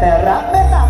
แต่รักแม่สา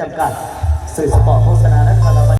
จำกัด สื่อสปอร์ตโฆษณาและพาราม